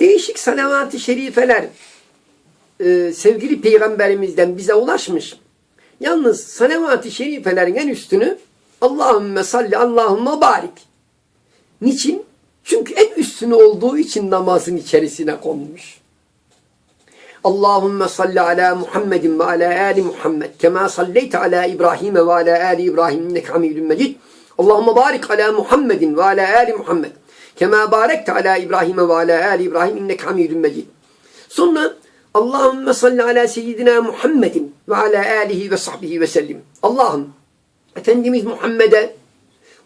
Değişik salavat-ı şerifeler e, sevgili peygamberimizden bize ulaşmış. Yalnız salavat-ı şerifelerin en üstünü Allahümme salli Allahümme barik. Niçin? Çünkü en üstünü olduğu için namazın içerisine konmuş. Allahümme salli ala Muhammedin ve ala ali Muhammed kema salleyte ala İbrahim ve ala ali İbrahim inneke hamidun mecid. Allahümme barik ala Muhammedin ve ala ali Muhammed kema barekte ala İbrahim ve ala ali İbrahim inneke hamidun mecid. Sonra Allahümme salli ala seyyidina Muhammedin ve ala alihi ve sahbihi ve sellim. Allah'ım Efendimiz Muhammed'e,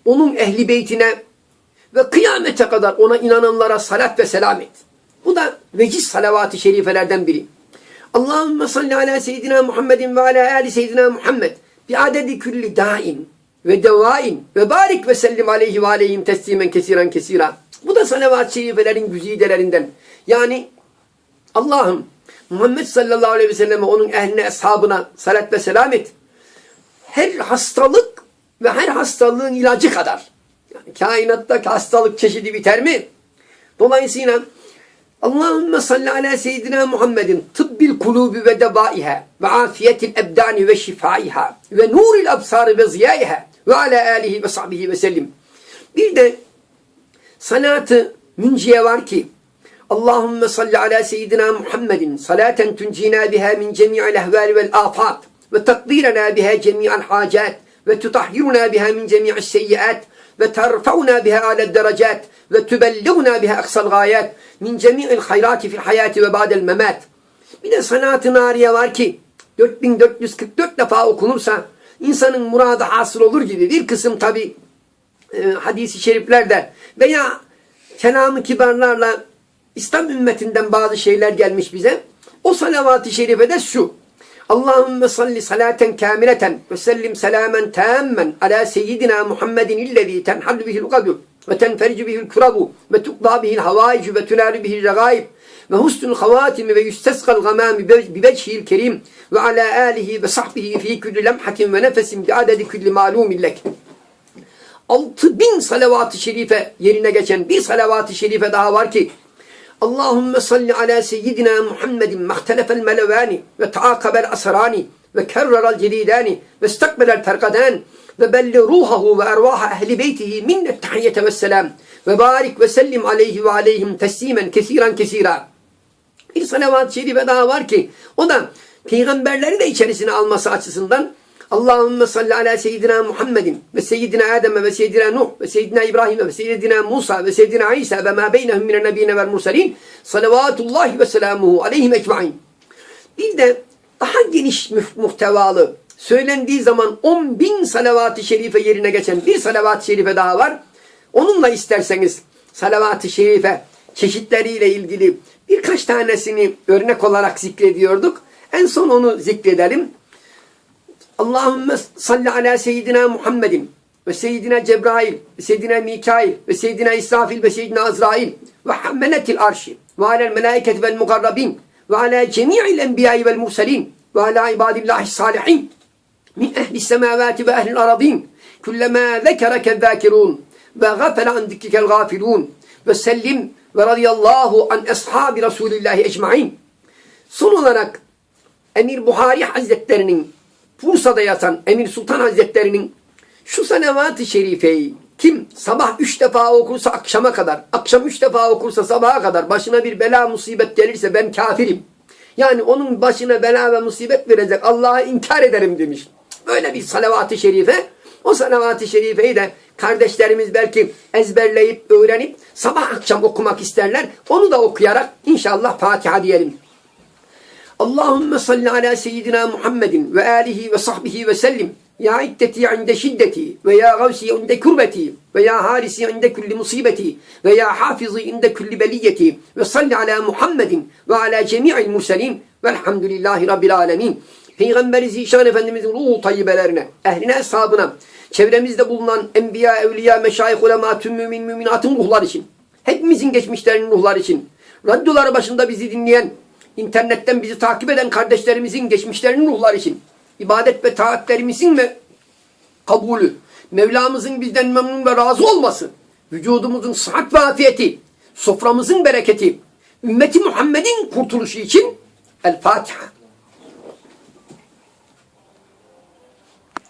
onun ehli beytine ve kıyamete kadar ona inananlara salat ve selam et. Bu da veciz salavat-ı şerifelerden biri. Allahümme salli ala seyyidina Muhammedin ve ala ali seyyidina Muhammed bi adedi külli daim ve devain ve barik ve sellim aleyhi ve aleyhim teslimen kesiren kesira. Bu da salavat-ı şerifelerin güzidelerinden. Yani Allah'ım Muhammed sallallahu aleyhi ve selleme onun ehline, ashabına salat ve selam et. Her hastalık ve her hastalığın ilacı kadar. Yani kainattaki hastalık çeşidi biter mi? Dolayısıyla Allahümme salli ala seyyidina Muhammedin tıbbil kulubi ve debaiha ve afiyetil ebdani ve şifaiha ve nuril absarı ve ziyaiha ve ala alihi ve sahbihi ve sellim. Bir de salatı münciye var ki Allahümme salli ala seyyidina Muhammedin salaten tuncina biha min cemi'il ehvali vel afat ve takdirena biha cemi'al hacat ve tutahhiruna biha min cemi'is seyyiat ve terfa'una biha alel derecat ve tübelliğuna biha aksal gayat min cemi'il hayrati fil hayati ve ba'del memat. Bir de sanat-ı nariye var ki 4444 defa okunursa insanın muradı hasıl olur gibi bir kısım tabi e, hadisi şeriflerde veya kelamı kibarlarla İslam ümmetinden bazı şeyler gelmiş bize. O salavat-ı şerifede şu. Allahümme salli salaten kamileten ve sellim selamen tammen ala seyyidina Muhammedin illezî tenhallu bihil gadu ve tenfericu bihil kurabu ve tukda bihil havaicu ve tünalu bihil regaib ve husnul havatimi ve yüsteskal gamami bi vechihil kerim ve ala alihi ve sahbihi fi kulli lemhatin ve nefesin bi adedi kulli malumin lek. 6000 salavat-ı şerife yerine geçen bir salavat-ı şerife daha var ki Allahümme salli ala seyyidina Muhammedin mahtelefel melevani ve taakabel asrani ve kerrerel celidani ve istakbelel terkadan ve belli ruhahu ve ervaha ehli beytihi minnet tahiyyete ve selam ve barik ve sellim aleyhi ve aleyhim teslimen kesiren kesira. Bir salavat-ı şerife daha var ki o da peygamberleri de içerisine alması açısından Allahümme salli ala seyyidina Muhammedin ve seyyidina Adem ve seyyidina Nuh ve seyyidina İbrahim ve seyyidina Musa ve seyyidina İsa ve ma beynehum minen nebiyine vel murselin salavatullahi ve selamuhu aleyhim ecmain. Bir de daha geniş muhtevalı söylendiği zaman 10 bin salavat-ı şerife yerine geçen bir salavat-ı şerife daha var. Onunla isterseniz salavat-ı şerife çeşitleriyle ilgili birkaç tanesini örnek olarak zikrediyorduk. En son onu zikredelim. Allahümme salli ala seyyidina Muhammedin ve seyyidina Cebrail ve seyyidina Mikail ve seyyidina İsrafil ve seyyidina Azrail ve hammeletil arşi ve alel melaiket vel mukarrabin ve ala cemi'il enbiyayı vel murselin ve ala ibadillahi salihin min ehli semavati ve ehlil aradin kullama zekereke zâkirûn ve gafele an zikrikel gafilûn ve sellim ve radiyallahu an ashabi Resulillahi ecmain. Son olarak Emir Buhari Hazretlerinin Bursa'da yatan Emir Sultan Hazretleri'nin şu senevat-ı şerifeyi kim sabah üç defa okursa akşama kadar, akşam üç defa okursa sabaha kadar başına bir bela musibet gelirse ben kafirim. Yani onun başına bela ve musibet verecek Allah'a inkar ederim demiş. Böyle bir salavat-ı şerife. O salavat-ı şerifeyi de kardeşlerimiz belki ezberleyip, öğrenip sabah akşam okumak isterler. Onu da okuyarak inşallah Fatiha diyelim. Allahümme salli ala seyyidina Muhammedin ve alihi ve sahbihi ve sellim. Ya iddeti inde şiddeti ve ya gavsi inde kurbeti ve ya harisi inde kulli musibeti ve ya hafizi inde kulli beliyeti ve salli ala Muhammedin ve ala cemi'il murselin velhamdülillahi rabbil alemin. Peygamberi Zişan Efendimizin ruhu tayyibelerine, ehline, eshabına, çevremizde bulunan enbiya, evliya, meşayih, ulema, tüm mümin, müminatın ruhlar için, hepimizin geçmişlerinin ruhlar için, radyoları başında bizi dinleyen, internetten bizi takip eden kardeşlerimizin geçmişlerinin ruhları için ibadet ve taatlerimizin ve kabulü, Mevlamızın bizden memnun ve razı olması, vücudumuzun sıhhat ve afiyeti, soframızın bereketi ümmeti Muhammed'in kurtuluşu için El Fatiha.